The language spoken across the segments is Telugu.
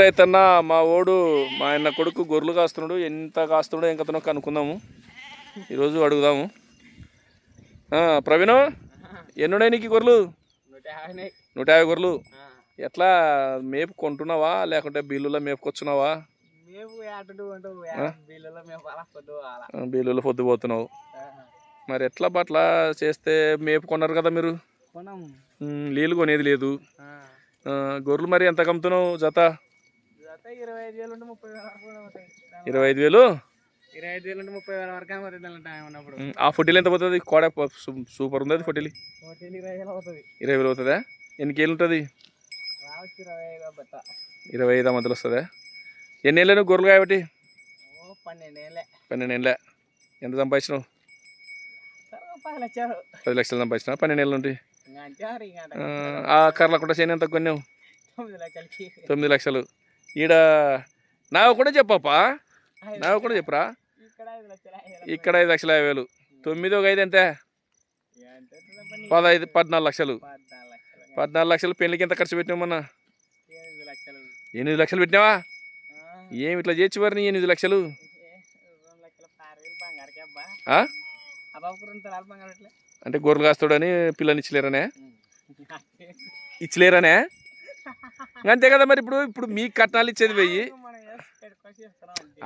రైతన్న మా ఓడు మా ఆయన కొడుకు గొర్రెలు కాస్తున్నాడు. ఎంత కాస్తున్నాడో ఏం కథనో కనుక్కుందాము. ఈరోజు అడుగుదాము. ప్రవీణ్ ఎన్నున్నాయి నీకు గొర్రెలు? నూట యాభై గొర్రెలు. ఎట్లా మేపు కొంటున్నావా? లేకుంటే బిల్లులో మేపుకొచ్చున్నావా బిల్లులో మేము అలా పొద్దు అలా ఆ, బిల్లులో పొద్దు పోతున్నావు. మరి ఎట్లా బట్ల చేస్తే మేపు కొన్నారు కదా మీరు? నీళ్ళు కొనేది లేదు. గొర్రెలు మరి ఎంత కమ్ముతున్నావు జత? ఇరవై ఐదు వేలు? కూడా ఆ ఫుటీలు ఎంత పోతుంది? కోడ సూపర్ ఉంది అది ఫుటీలు ఇరవై వేలు అవుతుంది. ఎన్ని కేళ్ళు ఉంటుంది? ఇరవై ఐదు మధ్యలో వస్తుందా? ఎన్ని ఏళ్ళు నువ్వు గొర్రెలు కాబట్టి? పన్నెండు ఏళ్ళే. ఎంత సంపాదించినావు? పది లక్షలు. పది లక్షలు సంపాదించినా పన్నెండు ఏళ్ళు ఉంటాయి ఆ, ఆ కర్రలకుంట చేయని ఎంత కొన్నావు? లక్షలకి. తొమ్మిది లక్షలు. ఈడ నాకు కూడా చెప్పప్పా? నాకు కూడా చెప్పురా? ఇక్కడ ఐదు లక్షలు యాభై వేలు. తొమ్మిది ఒక ఐదు ఎంత? పదహైదు పద్నాలుగు లక్షలు. పద్నాలుగు లక్షలు. పెళ్ళికి ఎంత ఖర్చు పెట్టినావు మొన్న? ఎనిమిది లక్షలు. పెట్టినావా? ఏమి ఇట్లా చేర్చి వారిని ఎనిమిది లక్షలు? అంటే గొర్రెలు కాస్తాడని పిల్లని ఇచ్చలేరనే? ఇచ్చలేరనే? అంతే కదా మరి ఇప్పుడు ఇప్పుడు మీకు కట్నాలు ఇచ్చేది వెయ్యి.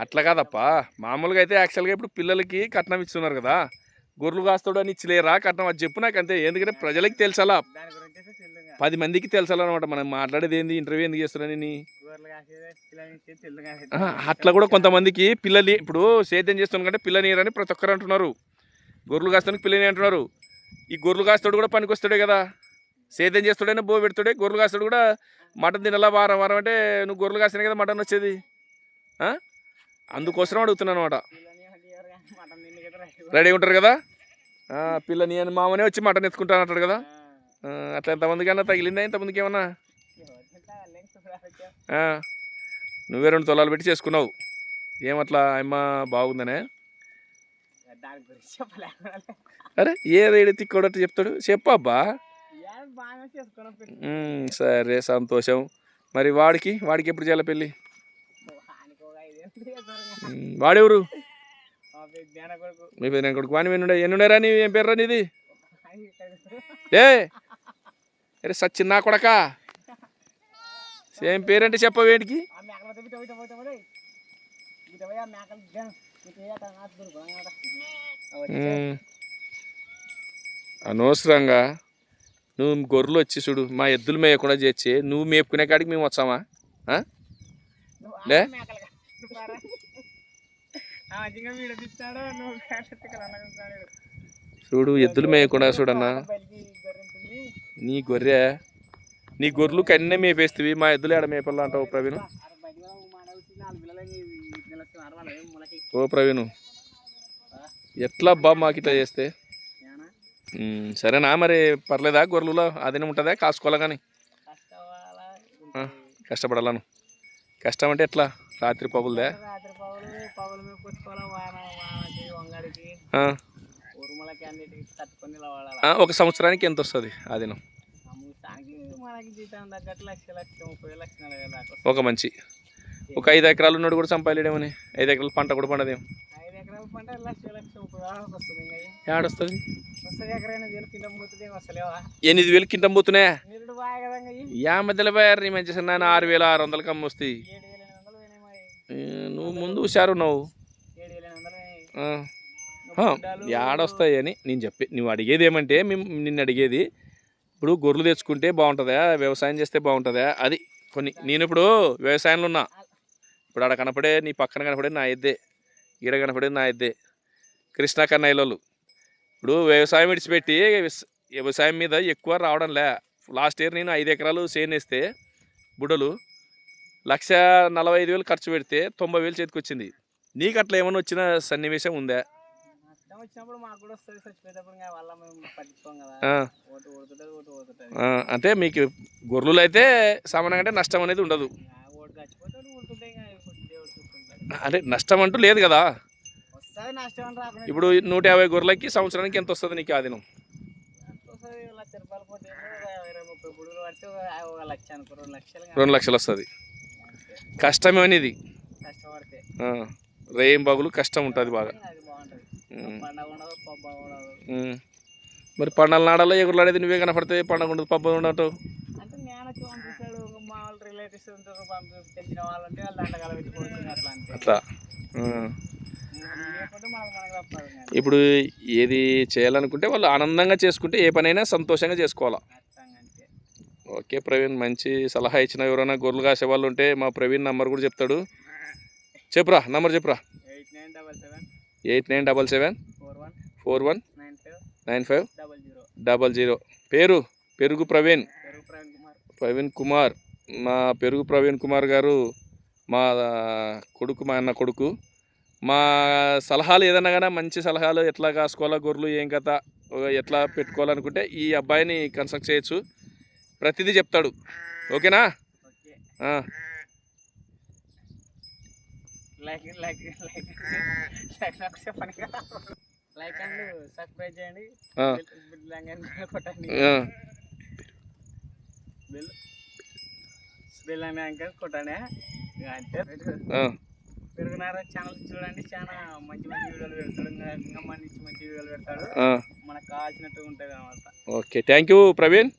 అట్లా కాదప్పా. మామూలుగా అయితే యాక్చువల్గా ఇప్పుడు పిల్లలకి కట్నం ఇస్తున్నారు కదా. గొర్రెలు కాస్తాడు అని ఇచ్చలేరా కట్నం? అది చెప్పు నాకు అంతే. ఎందుకంటే ప్రజలకి తెలుసాలా. పది మందికి తెలుసాలన్నమాట మనం మాట్లాడేది ఏంది ఇంటర్వ్యూ ఎందుకు చేస్తున్నానని అట్లా కూడా కొంతమందికి పిల్లలు ఇప్పుడు సేద్యం చేస్తున్న కంటే పిల్లనీరని ప్రతి ఒక్కరు అంటున్నారు. గొర్రెలు కాస్తానికి పిల్లని అంటున్నారు. ఈ గొర్రెలు కాస్తాడు కూడా పనికి వస్తాడే కదా. సేద్యం చేస్తాడైనా బో పెడతాడే గొర్రెలు కాస్తాడు కూడా మటన్ తినాలా వారం వారం అంటే నువ్వు గొర్రెలు కాస్తేనే కదా మటన్ వచ్చేది? అందుకోసం అడుగుతున్నాను అనమాట. రెడీ ఉంటారు కదా? ఆ, పిల్లని అని మామనే వచ్చి మటన్ ఎత్తుకుంటాను అంటాడు కదా? అట్లా ఎంతమందికి అన్నా తగిలిందా? ఇంతమందికి ఏమన్నా? నువ్వే రెండు తొలాలు పెట్టి చేసుకున్నావు. ఏమట్లా? అమ్మ బాగుందనే? అరే ఏ రేడి తిక్కోడట్టు చెప్తాడు. చెప్పబ్బా సరే సంతోషం. మరి వాడికి? వాడికి ఎప్పుడు చేయాలి పెళ్ళి? వాడెవరు? మా పెద్ద కొడుకు. వాణి ఎన్నుండే ఎన్నుండేరా నీ ఏం పేర్రా నీది? ఏ? అరే సచిన్ నా కొడక? సేమ్ పేరంటే చెప్పవేటికి. అనవసరంగా నువ్వు గొర్రెలు వచ్చి చూడు మా ఎద్దులు మేయకుండా చేర్చి నువ్వు మేపుకునే కాడికి మేము వచ్చామా? లే. చూడు ఎద్దులు మేయకుండా చూడన్నా. నీ గొర్రె? నీ గొర్రెలు కన్నే మేపేస్తావి మా ఎద్దులు ఎడ మేపల్లా అంటావు ప్రవీణ్? ఓ ప్రవీణ్ ఎట్లా అబ్బా మాకు ఇట్లా చేస్తే? సరేనా మరి పర్లేదా? గొర్రెలు అదేనే ఉంటుందా? కాసుకోవాలా కానీ. కష్టపడాలను. కష్టం అంటే ఎట్లా? రాత్రి పగులుదా? ఒక సంవత్సరానికి ఎంత వస్తుంది అదినం? ఒక మంచి. ఒక ఐదు ఎకరాలు ఉన్నాడు కూడా సంపాదలేడేమని ఐదు ఎకరాల పంట కూడా పండదేం వస్తుంది. ఐదు ఎకరాల పంట లక్ష వస్తుంది. ఏడొస్తుంది? ఎనిమిది వేలు కింద పోతున్నాయా. యా మధ్యలో పోయారు నీ మంచి చిన్న ఆరు వేల ఆరు వందలకి అమ్మ వస్తాయి ఏడు వేల ఎనిమిది వందలు పోయినాయి మరి. ఏ, నువ్వు ముందు హుషారు నువ్వు ఏడొస్తాయి అని నేను చెప్పి నువ్వు అడిగేది ఏమంటే మేము నిన్ను అడిగేది ఇప్పుడు గొర్రెలు తెచ్చుకుంటే బాగుంటుందా? వ్యవసాయం చేస్తే బాగుంటుందా? అది కొన్ని నేను ఇప్పుడు వ్యవసాయంలో ఉన్నా. ఇప్పుడు ఆడ కనపడే నీ పక్కన కనపడే నా ఎద్దే ఈడ కనపడేది నా ఎద్దే కృష్ణా కన్నయ్యలోళ్ళు ఇప్పుడు వ్యవసాయం విడిచిపెట్టి వ్యవస- వ్యవసాయం మీద ఎక్కువ రావడం లే లాస్ట్ ఇయర్ నేను ఐదు ఎకరాలు సేనేస్తే బుడలు లక్ష నలభై ఐదు వేలు ఖర్చు పెడితే తొంభై వేలు చేతికి వచ్చింది. నీకు అట్లా ఏమైనా వచ్చిన సన్నివేశం ఉందా? అంటే మీకు గొర్రెలు అయితే సామాన్యంగా నష్టం అనేది ఉండదు. అంటే నష్టం అంటూ లేదు కదా. ఇప్పుడు నూట యాభై గొర్రెలకి సంవత్సరానికి ఎంత వస్తుంది నీకు ఆదినం రెండు లక్షలు వస్తుంది. కష్టమేనిది కష్టపడితే. రేం బగులు కష్టం ఉంటుంది బాగా. మరి పండగల నాడలో ఎగురులాడేది నువ్వే కనపడితే పండగ ఉండదు పబ్బ ఉండదు వాళ్ళు పెట్టుకోవచ్చు అట్లా అట్లా. ఇప్పుడు ఏది చేయాలనుకుంటే వాళ్ళు ఆనందంగా చేసుకుంటే ఏ పనైనా సంతోషంగా చేసుకోవాలా? ఓకే ప్రవీణ్ మంచి సలహా ఇచ్చిన ఎవరైనా గొర్రెలు కాసే వాళ్ళు ఉంటే మా ప్రవీణ్ నంబర్ కూడా చెప్తాడు. చెప్పురా నంబర్ చెప్పురా. Eight nine double seven four one nine five double zero. Double zero. పేరు పెరుగు ప్రవీణ్. పెరుగు ప్రవీణ్ కుమార్. ప్రవీణ్ కుమార్. మా పెరుగు ప్రవీణ్ కుమార్ గారు మా కొడుకు మా అన్న కొడుకు మా సలహాలు ఏదన్నా కానీ మంచి సలహాలు ఎట్లా కాసుకోవాలా గొర్రెలు ఏం కథ ఎట్లా పెట్టుకోవాలనుకుంటే ఈ అబ్బాయిని కన్సల్ట్ చేయొచ్చు. ప్రతిదీ చెప్తాడు. ఓకేనా? Like like like. లైక్ నాకు చెప్పండి. లైక్ అండ్ సబ్స్క్రైబ్ చేయండి. కొట్టండి. ఆ. బెల్ బెల్ అని అంకర్ కొట్టండి ఇక అంతే. పెరుగునార ఛానల్ చూడండి చాలా మంచి మంచి వీడియోలు పెడతాడు. ఇంకా మంచి మంచి వీడియోలు పెడతాడు. మనకు కావాల్సినట్టు ఉంటుంది అనమాట ఓకే థ్యాంక్ యూ ప్రవీణ్.